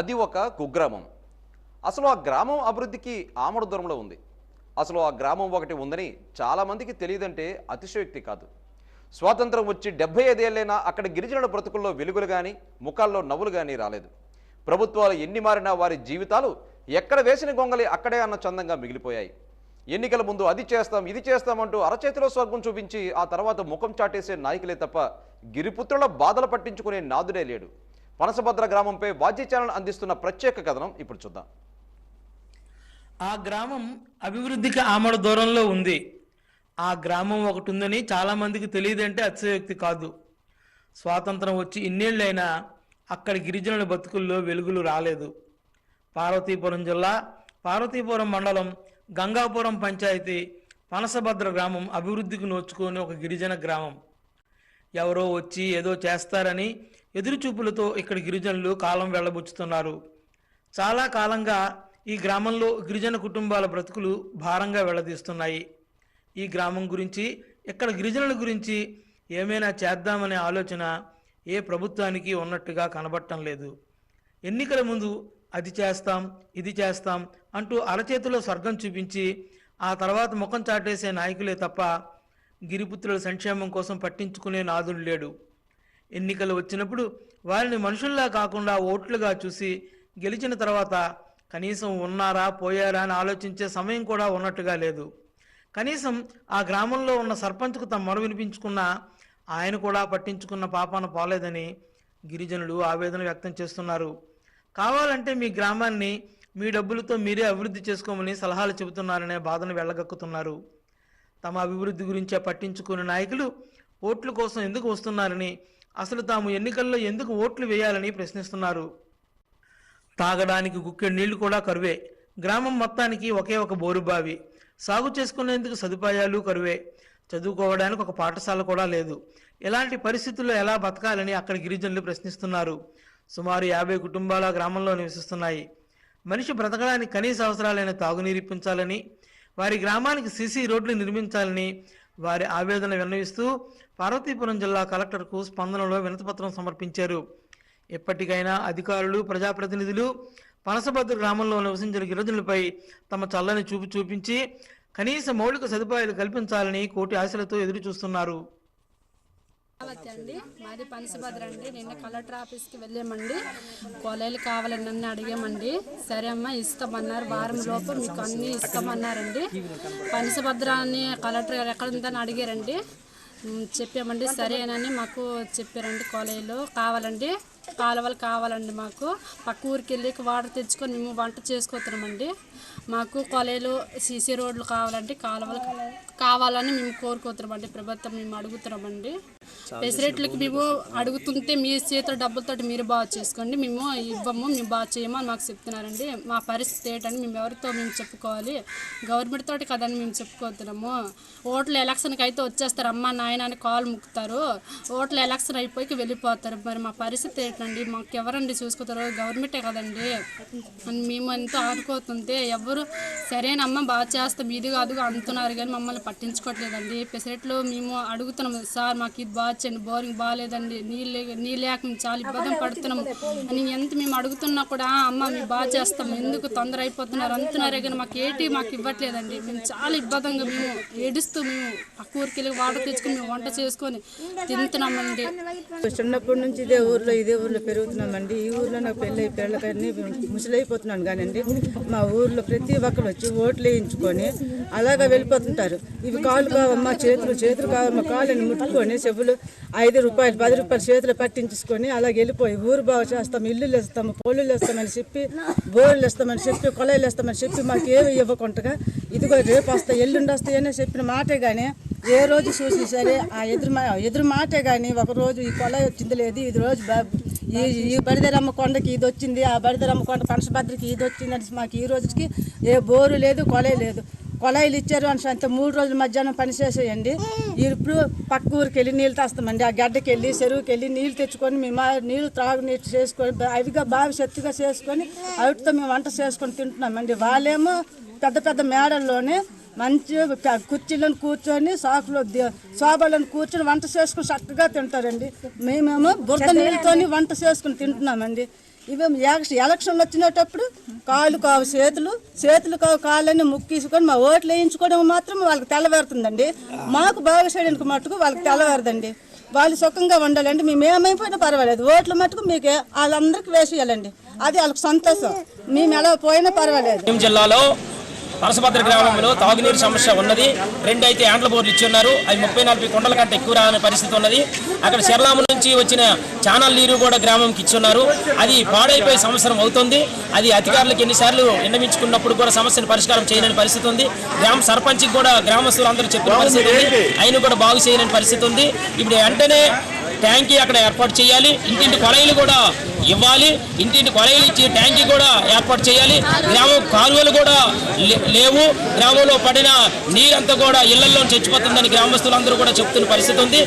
అది ఒక కుగ్రామం. అసలు ఆ గ్రామం అభివృద్ధికి ఆమడ దూరంలో ఉంది. అసలు ఆ గ్రామం ఒకటి ఉందని చాలామందికి తెలియదంటే అతిశయోక్తి కాదు. స్వాతంత్రం వచ్చి డెబ్బై ఐదేళ్ళైనా అక్కడ గిరిజనుల బ్రతుకుల్లో వెలుగులు కానీ ముఖాల్లో నవ్వులు కానీ రాలేదు. ప్రభుత్వాలు ఎన్ని మారినా వారి జీవితాలు ఎక్కడ వేసిన గొంగలి అక్కడే అన్న చందంగా మిగిలిపోయాయి. ఎన్నికల ముందు అది చేస్తాం ఇది చేస్తామంటూ అరచేతిలో స్వర్గం చూపించి ఆ తర్వాత ముఖం చాటేసే నాయకులే తప్ప గిరిపుత్రుల బాధలు పట్టించుకునే నాదుడే లేడు. పనసభద్ర గ్రామంపై వాద్య ఛానల్ అందిస్తున్న ప్రత్యేక కథనం ఇప్పుడు చూద్దాం. ఆ గ్రామం అభివృద్ధికి ఆమడ దూరంలో ఉంది. ఆ గ్రామం ఒకటి ఉందని చాలామందికి తెలియదంటే అతిశయోక్తి కాదు. స్వాతంత్రం వచ్చి ఇన్నేళ్ళైనా అక్కడి గిరిజనుల బతుకుల్లో వెలుగులు రాలేదు. పార్వతీపురం జిల్లా పార్వతీపురం మండలం గంగాపురం పంచాయతీ పనసభద్ర గ్రామం అభివృద్ధికి నోచుకొని ఒక గిరిజన గ్రామం. ఎవరో వచ్చి ఏదో చేస్తారని ఎదురుచూపులతో ఇక్కడ గిరిజనులు కాలం వెళ్ళబుచ్చుతున్నారు. చాలా కాలంగా ఈ గ్రామంలో గిరిజన కుటుంబాల బ్రతుకులు భారంగా వెళ్ళదీస్తున్నాయి ఈ గ్రామం గురించి ఇక్కడ గిరిజనుల గురించి ఏమైనా చేద్దామనే ఆలోచన ఏ ప్రభుత్వానికి ఉన్నట్టుగా కనబడటం లేదు. ఎన్నికల ముందు అది చేస్తాం ఇది చేస్తాం అంటూ అరచేతిలో స్వర్గం చూపించి ఆ తర్వాత ముఖం చాటేసే నాయకులే తప్ప గిరిపుత్రుల సంక్షేమం కోసం పట్టించుకునే నాదుడు లేడు. ఎన్నికలు వచ్చినప్పుడు వారిని మనుషుల్లా కాకుండా ఓట్లుగా చూసి గెలిచిన తర్వాత కనీసం ఉన్నారా పోయారా అని ఆలోచించే సమయం కూడా ఉన్నట్టుగా లేదు. కనీసం ఆ గ్రామంలో ఉన్న సర్పంచ్కు తమ మొర వినిపించుకున్న ఆయన కూడా పట్టించుకున్న పాపాన పోలేదని గిరిజనులు ఆవేదన వ్యక్తం చేస్తున్నారు. కావాలంటే మీ గ్రామాన్ని మీ డబ్బులతో మీరే అభివృద్ధి చేసుకోమని సలహాలు చెబుతున్నారనే బాధను వెళ్ళగక్కుతున్నారు తమ అభివృద్ధి గురించే పట్టించుకుని నాయకులు ఓట్ల కోసం ఎందుకు వస్తున్నారని అసలు తాము ఎన్నికల్లో ఎందుకు ఓట్లు వేయాలని ప్రశ్నిస్తున్నారు? తాగడానికి గుక్కెడు నీళ్ళు కూడా కరువే. గ్రామం మొత్తానికి ఒకే ఒక బోరుబావి సాగు చేసుకునేందుకు సదుపాయాలు కరువే. చదువుకోవడానికి ఒక పాఠశాల కూడా లేదు. ఇలాంటి పరిస్థితుల్లో ఎలా బతకాలని అక్కడ గిరిజనులు ప్రశ్నిస్తున్నారు. సుమారు యాభై కుటుంబాల గ్రామంలో నివసిస్తున్నాయి. మనిషి బ్రతకడానికి కనీస అవసరాలైన తాగునీరు ఇప్పించాలని వారి గ్రామానికి సీసీ రోడ్లు నిర్మించాలని వారి ఆవేదన విన్నవిస్తూ పార్వతీపురం జిల్లా కలెక్టర్కు స్పందనలో వినతిపత్రం సమర్పించారు. ఎప్పటికైనా అధికారులు ప్రజాప్రతినిధులు పనసభద్ర గ్రామంలో నివసించిన గిరిజనులపై తమ చల్లని చూపు చూపించి కనీస మౌలిక సదుపాయాలు కల్పించాలని కోటి ఆశలతో ఎదురు చూస్తున్నారు అండి మాది పనసభద్ర అండి. నిన్న కలెక్టర్ ఆఫీస్కి వెళ్ళామండి. కొలైలు కావాలని నన్ను అడిగామండి. సరే అమ్మా ఇస్తామన్నారు. వారం లోపు మీకు అన్నీ ఇస్తామన్నారండి. పనసభద్ర అని కలెక్టర్ గారు ఎక్కడ ఉందని అడిగారండి. చెప్పామండి. సరేనని మాకు చెప్పారండి కొలైలు కావాలండి. కాలువలు కావాలండి మాకు. పక్క ఊరికి వెళ్ళి వాటర్ తెచ్చుకొని మేము వంట చేసుకుంటున్నామండి మాకు కొలైలు సీసీ రోడ్లు కావాలంటే కాలువలు కావాలని మేము కోరుకుంటున్నామండి ప్రభుత్వం మేము అడుగుతున్నామండి. ఫెసిలిటీలకు మేము అడుగుతుంటే మీ చేతిలో డబ్బులతో మీరు బాగా చేసుకోండి మేము ఇవ్వము మేము బాగా చేయము అని మాకు చెప్తున్నారండి. మా పరిస్థితి ఏంటని మేము ఎవరితో మేము చెప్పుకోవాలి? గవర్నమెంట్ తోటి కదని మేము చెప్పుకోతున్నాము ఓట్ల ఎలక్షన్కి అయితే వచ్చేస్తారు అమ్మ నాయన అని కాల్ ముక్కుతారు. ఓట్ల ఎలక్షన్ అయిపోయి వెళ్ళిపోతారు. మరి మా పరిస్థితి ఏంటండి? మాకు ఎవరండి చూసుకుంటారు? గవర్నమెంటే కదండి. అని మేము ఎంతో ఆడుకోతుంటే ఎవరు సరేనమ్మ బాగా చేస్తాం ఇది కాదు అంటున్నారు కానీ మమ్మల్ని పట్టించుకోవట్లేదండి. ఫెసిలిటీలు మేము అడుగుతున్నాము సార్ మాకు ఇది బాగా చేయండి బోరింగ్ బాగాలేదండి. నీళ్ళు నీళ్ళు లేక మేము చాలా ఇబ్బంది పడుతున్నాము అని ఎంత మేము అడుగుతున్నా కూడా "ఆ, అమ్మ మేము బాగా చేస్తాం. ఎందుకు తొందర అయిపోతున్నారు? అంటున్నారే కానీ మాకు ఏంటి మాకు ఇవ్వట్లేదండి. మేము చాలా ఇబ్బందిగా మేము ఏడుస్తూ మేము పక్క ఊరికి వెళ్ళి వాటర్ తెచ్చుకొని మేము వంట చేసుకొని తింటున్నామండి. చిన్నప్పటి నుంచి ఇదే ఊర్లో ఇదే ఊర్లో పెరుగుతున్నామండి. ఈ ఊర్లో నాకు పెళ్ళి పెళ్ళకని ముసలైపోతున్నాను కానండి. మా ఊర్లో ప్రతి ఒక్కరు వచ్చి ఓట్లు వేయించుకొని అలాగా వెళ్ళిపోతుంటారు. ఇవి కాళ్ళు కావమ్మా చేతులు చేతులు కావమ్మా కాళ్ళని ముట్టుకొని చెవులు ఐదు రూపాయలు పది రూపాయలు చేతులు పట్టించుకొని అలాగే వెళ్ళిపోయి ఊరు బాగు చేస్తాం ఇల్లులు వేస్తాము పోళ్ళు వేస్తామని చెప్పి బోర్లు వేస్తామని చెప్పి కొలైలు వేస్తామని చెప్పి మాకు ఏమి ఇవ్వకుండా ఇదిగో రేపు వస్తాయి ఎల్లుండి వస్తాయనే చెప్పిన మాటే కానీ ఏ రోజు చూసి సరే ఆ ఎదురు మా- ఎదురు మాటే కానీ ఒక రోజు ఈ కొలాయి వచ్చింది లేదు ఇది రోజు ఈ ఈ బడిదరమ్మ కొండకి ఇది వచ్చింది ఆ బడిదరమ్మ కొండ పనసభద్రకి ఇది వచ్చింది అని మాకు ఈ రోజుకి ఏ బోరు లేదు కొలాయి లేదు. కొలాయిలు ఇచ్చారు అని అంత మూడు రోజుల మధ్యాహ్నం పని చేసేయండి. ఇప్పుడు పక్క ఊరికి వెళ్ళి నీళ్ళు తెస్తామండి. ఆ గడ్డకి వెళ్ళి చెరువుకి వెళ్ళి నీళ్ళు తెచ్చుకొని మేము నీళ్ళు త్రాగునీరు చేసుకొని అవిగా బావి శక్తిగా చేసుకొని వాటితో మేము వంట చేసుకొని తింటున్నామండి. వాళ్ళేమో పెద్ద పెద్ద మేడల్లోనే మంచి కుర్చీలను కూర్చొని సాకులో శోభలను కూర్చొని వంట చేసుకుని చక్కగా తింటారండి. మేమేమో బురద నీళ్ళతోని వంట చేసుకుని తింటున్నామండి. ఇవి ఎలక్షన్ ఎలక్షన్లు వచ్చినప్పుడు కాళ్ళు కావు చేతులు చేతులు కావు కాళ్ళని ముక్కేసుకొని మా ఓట్లు వేయించుకోవడం మాత్రం వాళ్ళకి తెల్లవేరుతుందండి. మాకు బాగా చేయడానికి మట్టుకు వాళ్ళకి తెల్లవేరదండి. వాళ్ళు సుఖంగా ఉండాలండి. మేము ఏమైపోయినా పర్వాలేదు. ఓట్లు మటుకు మీకు వాళ్ళందరికీ వేసేయాలండి. అది వాళ్ళకి సంతోషం. మేము ఎలా పోయినా పర్వాలేదు. జిల్లాలో పరసభద్ర గ్రామంలో తాగునీరు సమస్య ఉన్నది. రెండు అయితే యాండ్ల బోర్లు ఇచ్చి ఉన్నారు అవి ముప్పై నలభై కుండల కంటే ఎక్కువ రాని పరిస్థితి ఉన్నది. అక్కడ శర్లాము నుంచి వచ్చిన ఛానల్ నీరు కూడా గ్రామంకి ఇచ్చున్నారు. అది పాడైపోయే సంవత్సరం అవుతుంది. అది అధికారులకు ఎన్నిసార్లు విన్నవించుకున్నప్పుడు కూడా సమస్యను పరిష్కారం చేయలేని పరిస్థితి ఉంది. గ్రామ సర్పంచ్కి కూడా గ్రామస్తులు అందరూ చెప్పిన పరిస్థితి ఉంది. అయినా కూడా బాగు చేయలేని పరిస్థితి ఉంది. ఇప్పుడు వెంటనే ట్యాంకీ అక్కడ ఏర్పాటు చేయాలి. ఇంటింటి కొలైలు కూడా ఇవ్వాలి. ఇంటింటి కొలైలు ఇచ్చి ట్యాంకీ కూడా ఏర్పాటు చేయాలి. గ్రామం కాలువలు కూడా లే- లేవు. గ్రామంలో పడిన నీరంతా కూడా ఇళ్ళలో చచ్చిపోతుందని గ్రామస్తులందరూ కూడా చెప్తున్న పరిస్థితి ఉంది.